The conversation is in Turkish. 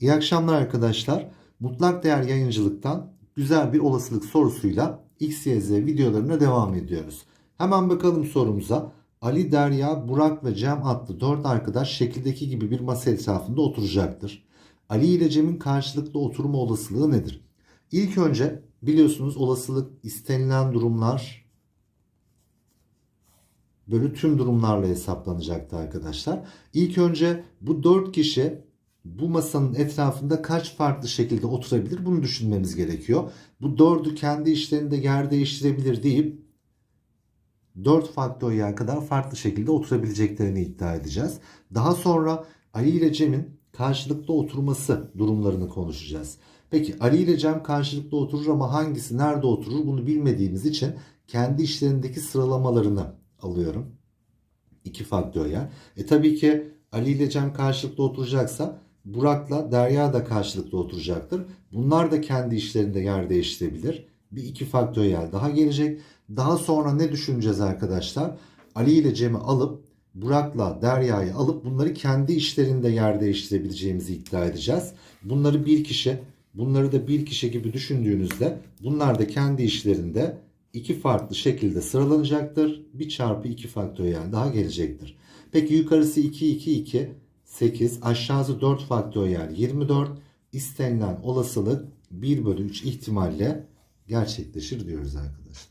İyi akşamlar arkadaşlar. Mutlak değer yayıncılıktan güzel bir olasılık sorusuyla XYZ videolarına devam ediyoruz. Hemen bakalım sorumuza. Ali, Derya, Burak ve Cem adlı 4 arkadaş şekildeki gibi bir masa etrafında oturacaktır. Ali ile Cem'in karşılıklı oturma olasılığı nedir? İlk önce biliyorsunuz olasılık istenilen durumlar bölü tüm durumlarla hesaplanacaktı arkadaşlar. İlk önce bu 4 kişi bu masanın etrafında kaç farklı şekilde oturabilir bunu düşünmemiz gerekiyor. Bu dördü kendi işlerinde yer değiştirebilir deyip 4 faktöriyel kadar farklı şekilde oturabileceklerini iddia edeceğiz. Daha sonra Ali ile Cem'in karşılıklı oturması durumlarını konuşacağız. Peki Ali ile Cem karşılıklı oturur ama hangisi nerede oturur bunu bilmediğimiz için kendi işlerindeki sıralamalarını alıyorum. 2 faktöriyel. E tabii ki Ali ile Cem karşılıklı oturacaksa Burak'la Derya da karşılıklı oturacaktır. Bunlar da kendi işlerinde yer değiştirebilir. Bir iki faktöriyel daha gelecek. Daha sonra ne düşüneceğiz arkadaşlar? Ali ile Cem'i alıp Burak'la Derya'yı alıp bunları kendi işlerinde yer değiştirebileceğimizi iddia edeceğiz. Bunları bir kişi, bunları da bir kişi gibi düşündüğünüzde bunlar da kendi işlerinde iki farklı şekilde sıralanacaktır. Bir çarpı iki faktöriyel daha gelecektir. Peki yukarısı 2, 2, 2, 8, aşağısı 4 faktöriyel 24. İstenilen olasılık 1 bölü 3 ihtimalle gerçekleşir diyoruz arkadaşlar.